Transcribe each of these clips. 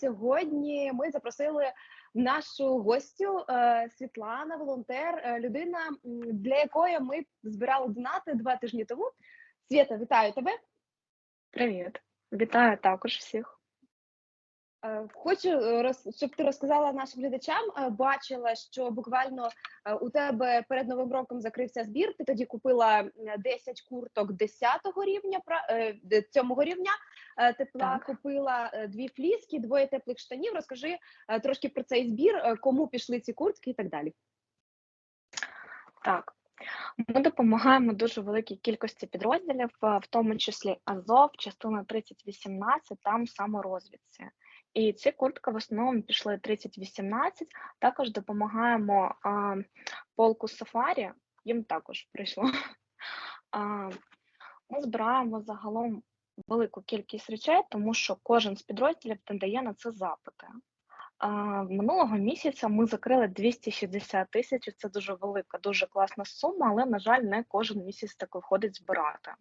сьогодні ми запросили нашу гостю е, Світлана, волонтер, е, людина, для якої ми збирали донати два тижні тому. Свята, вітаю тебе. Привіт. Вітаю також всіх. Е, Хочу, е, щоб ти розказала нашим глядачам. е, Бачила, що буквально у тебе перед новим роком закрився збір. Ти тоді купила м, 10 курток 10-го рівня, пра- е, рівня тепла. Так. Купила дві фліски, двоє теплих штанів. Розкажи трошки про цей збір, кому пішли ці куртки і так далі. Так. Ми допомагаємо дуже великій кількості підрозділів, в тому числі Азов, частина 3018, там саморозвідці. І ці куртки в основному пішли 3018. Також допомагаємо а, полку Сафарі, їм також прийшло. А, ми збираємо загалом велику кількість речей, тому що кожен з підрозділів надає на це запити. Минулого місяця ми закрили 260 тисяч. Це дуже велика, дуже класна сума, але, на жаль, не кожен місяць так виходить збирати.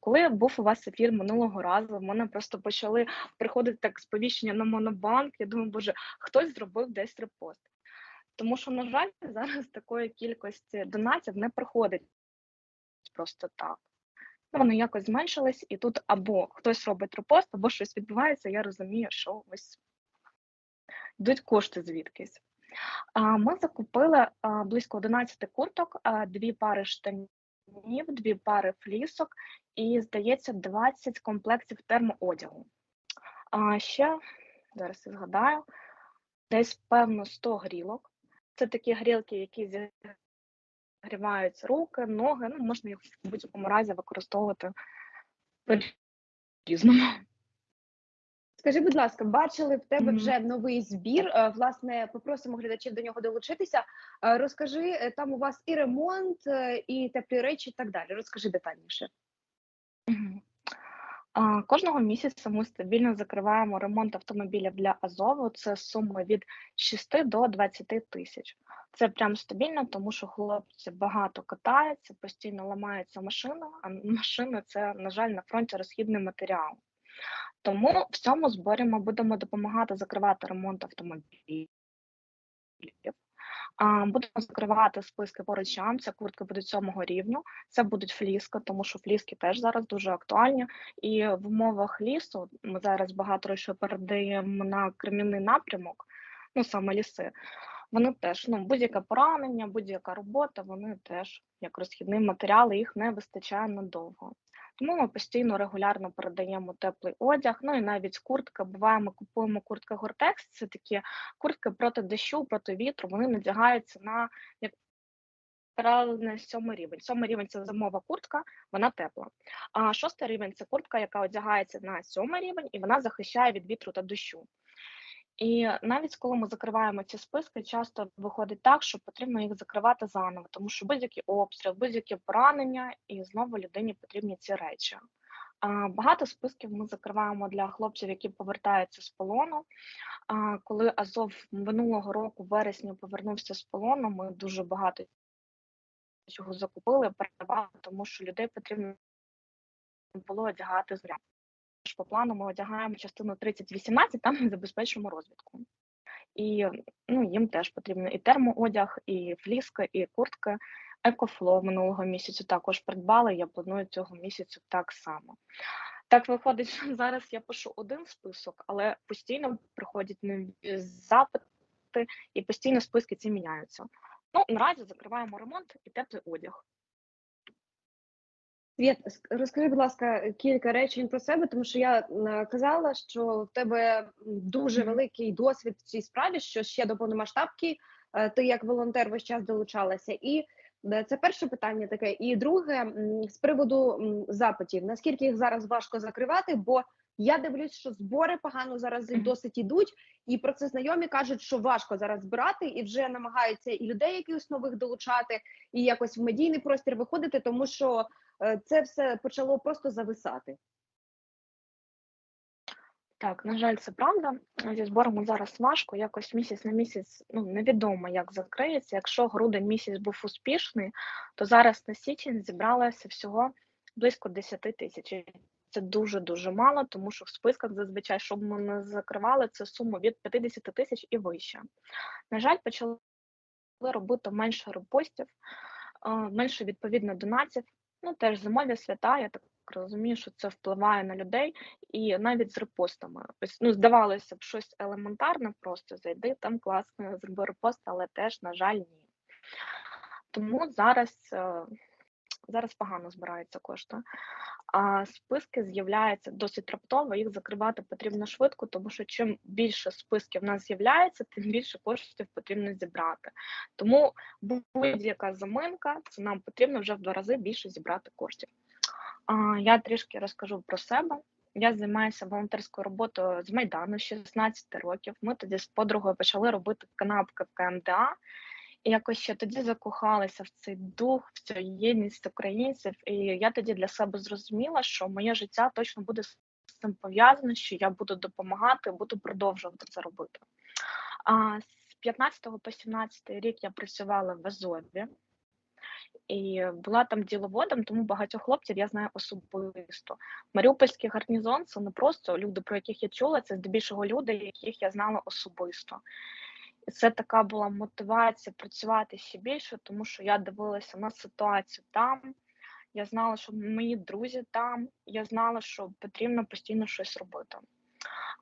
Коли був у вас ефір минулого разу, в мене просто почали приходити так сповіщення на монобанк. Я думаю, боже, хтось зробив десь репост. Тому що, на жаль, зараз такої кількості донатів не приходить просто так. Ну, вони якось зменшились, і тут або хтось робить репост, або щось відбувається. Я розумію, що ось йдуть кошти звідкись. Ми закупили близько 11 курток, дві пари штанів, дві пари флісок і, здається, 20 комплектів термоодягу. А ще зараз я згадаю, десь певно 100 грілок. Це такі грілки, які зігрівають руки, ноги. Ну, можна їх в будь-якому разі використовувати по-різному. Скажи, будь ласка, бачили в тебе вже новий збір? Е, Власне, попросимо глядачів до нього долучитися. Е, Розкажи, е, там у вас і ремонт, і теплі речі, і так далі. Розкажи детальніше. Кожного місяця ми стабільно закриваємо ремонт автомобілів для Азову. Це сума від 6 до 20 тисяч. Це прям стабільно, тому що хлопці багато катаються, постійно ламається машина, а машина це, на жаль, на фронті розхідний матеріал. Тому в цьому зборі ми будемо допомагати закривати ремонт автомобілів. Будемо закривати списки по речам. Це куртки будуть сьомого рівню. Це будуть фліски, тому що фліски теж зараз дуже актуальні. І в умовах лісу ми зараз багато речей передаємо на кремінний напрямок, ну саме ліси. Вони теж ну будь-яке поранення, будь-яка робота, вони теж як розхідний матеріал, їх не вистачає надовго. Тому ми постійно регулярно передаємо теплий одяг. Ну і навіть куртки. Буває, ми купуємо куртки Гортекс. Це такі куртки проти дощу, проти вітру. Вони надягаються на як на сьомий рівень. Сьомий рівень це зимова куртка, вона тепла. А шостий рівень це куртка, яка одягається на сьомий рівень, і вона захищає від вітру та дощу. І навіть коли ми закриваємо ці списки, часто виходить так, що потрібно їх закривати заново, тому що будь-який обстріл, будь-які поранення, і знову людині потрібні ці речі. Багато списків ми закриваємо для хлопців, які повертаються з полону. Коли Азов минулого року, в вересні, повернувся з полону, ми дуже багато чого закупили, передавали, тому що людей потрібно було одягати зря. Тож По плану ми одягаємо частину 3018, там ми забезпечуємо розвідку. І ну, їм теж потрібно і термоодяг, і фліска, і куртки. Екофло минулого місяця також придбали. Я планую цього місяця так само. Так виходить, що зараз я пишу один список, але постійно приходять нові запити, і постійно списки ці міняються. Ну, наразі закриваємо ремонт і теплий одяг. Світ, розкажи, будь ласка, кілька речень про себе, тому що я казала, що в тебе дуже великий досвід в цій справі, що ще до повномасштабки е, ти як волонтер весь час долучалася. І е, це перше питання таке. І друге, з приводу запитів, наскільки їх зараз важко закривати, бо я дивлюсь, що збори погано зараз досить ідуть, і про це знайомі кажуть, що важко зараз збирати, і вже намагаються і людей якихось нових долучати, і якось в медійний простір виходити, тому що е, це все почало просто зависати. Так, на жаль, це правда. Зі зборами зараз важко, якось місяць на місяць ну, невідомо, як закриється. Якщо грудень місяць був успішний, то зараз на січень зібралося всього близько 10 тисяч. Це дуже-дуже мало, тому що в списках зазвичай, щоб ми не закривали, це сума від 50 тисяч і вище. На жаль, почали робити менше репостів, менше відповідно донатів. Ну, теж зимові свята, я так розумію, що це впливає на людей, і навіть з репостами. Ось, ну, здавалося б, щось елементарне, просто зайди, там класно, зроби репост, але теж, на жаль, ні. Тому зараз, е, зараз погано збираються кошти. А списки з'являються досить раптово, їх закривати потрібно швидко, тому що чим більше списків в нас з'являється, тим більше коштів потрібно зібрати. Тому будь-яка заминка, це нам потрібно вже в два рази більше зібрати коштів. А, Я трішки розкажу про себе. Я займаюся волонтерською роботою з Майдану з 16 років. Ми тоді з подругою почали робити канапки в КМДА. І якось ще тоді закохалася в цей дух, в цю єдність українців. І я тоді для себе зрозуміла, що моє життя точно буде з цим пов'язане, що я буду допомагати, буду продовжувати це робити. А з 15 по 17 рік я працювала в Азові і була там діловодом, тому багатьох хлопців я знаю особисто. Маріупольський гарнізон це не просто люди, про яких я чула, це здебільшого люди, яких я знала особисто. Це така була мотивація працювати ще більше, тому що я дивилася на ситуацію там. Я знала, що мої друзі там, я знала, що потрібно постійно щось робити.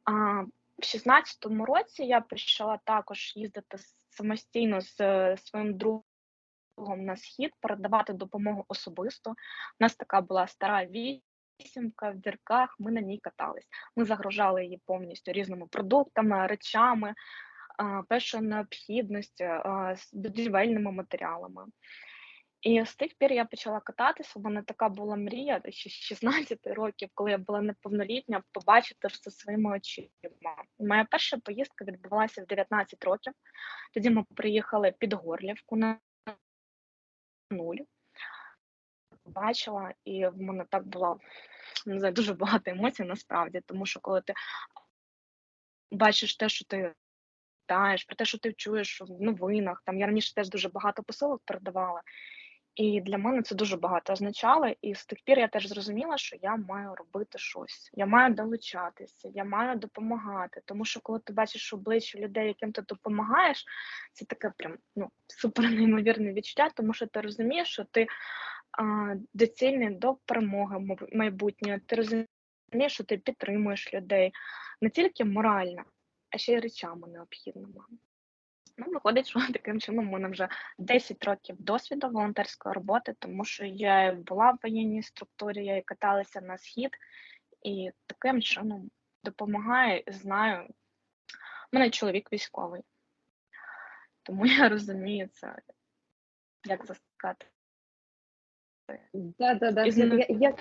А в 16-му році я почала також їздити самостійно з своїм другом на схід, передавати допомогу особисто. У нас така була стара вісімка в дірках, ми на ній катались. Ми загружали її повністю різними продуктами, речами, першої необхідності, з будівельними матеріалами. І з тих пір я почала кататися. У мене така була мрія ще з 16 років, коли я була неповнолітня, побачити все своїми очима. Моя перша поїздка відбувалася в 19 років. Тоді ми приїхали під Горлівку на нуль. Побачила, і в мене так було не знаю, дуже багато емоцій насправді, тому що коли ти бачиш те, що ти читаєш, про те, що ти чуєш в новинах, там я раніше теж дуже багато посилок передавала. І для мене це дуже багато означало. І з тих пір я теж зрозуміла, що я маю робити щось, я маю долучатися, я маю допомагати. Тому що коли ти бачиш обличчя людей, яким ти допомагаєш, це таке прям ну супер неймовірне відчуття, тому що ти розумієш, що ти а, доцільний до перемоги майбутньої. Ти розумієш, що ти підтримуєш людей не тільки морально, а ще й речами необхідними. Ну, виходить, що таким чином у мене вже 10 років досвіду волонтерської роботи, тому що я була в воєнній структурі, я каталася на схід, і таким чином допомагаю, знаю. У мене чоловік військовий, тому я розумію це, як заскати. Да, да, да. Я, я,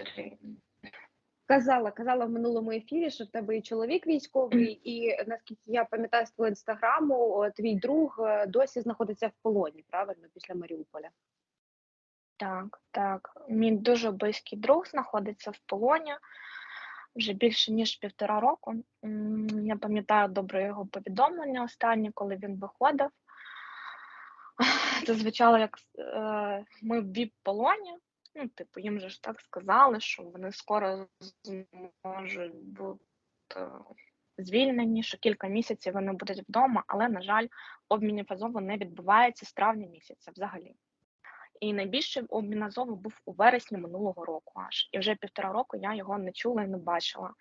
казала, казала в минулому ефірі, що в тебе і чоловік військовий, і наскільки я пам'ятаю з твого інстаграму, твій друг е, досі знаходиться в полоні, правильно, після Маріуполя. Так, так. Мій дуже близький друг знаходиться в полоні вже більше ніж півтора року. Я пам'ятаю добре його повідомлення останнє, коли він виходив. Це звучало як е, ми в віп-полоні, Ну, типу, їм же ж так сказали, що вони скоро зможуть бути звільнені, що кілька місяців вони будуть вдома, але, на жаль, обмін Азову не відбувається з травня місяця взагалі. І найбільший обмін Азову був у вересні минулого року аж. І вже півтора року я його не чула і не бачила.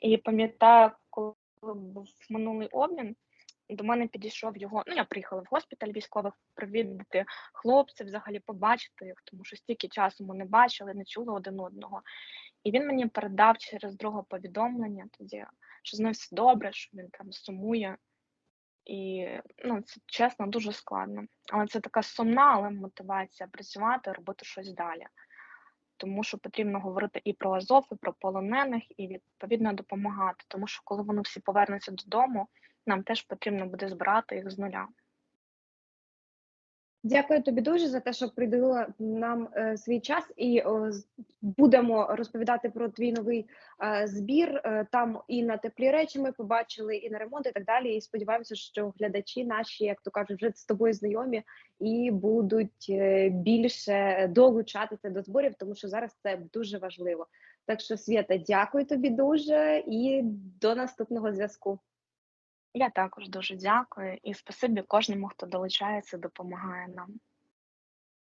І пам'ятаю, коли був минулий обмін, до мене підійшов його. Ну, я приїхала в госпіталь військових провідати хлопців, взагалі побачити їх, тому що стільки часу ми не бачили, не чули один одного. І він мені передав через друге повідомлення тоді, що з ним все добре, що він там сумує. І ну, це чесно, дуже складно. Але це така сумна, але мотивація працювати, робити щось далі. Тому що потрібно говорити і про Азов, і про полонених, і відповідно допомагати. Тому що коли вони всі повернуться додому, нам теж потрібно буде збирати їх з нуля. Дякую тобі дуже за те, що приділила нам е, свій час, і е, будемо розповідати про твій новий е, збір. Е, там і на теплі речі ми побачили, і на ремонт, і так далі. І сподіваємося, що глядачі наші, як то кажуть, вже з тобою знайомі і будуть е, більше долучатися до зборів, тому що зараз це дуже важливо. Так що, Свята, дякую тобі дуже і до наступного зв'язку. Я також дуже дякую і спасибі кожному, хто долучається, допомагає нам.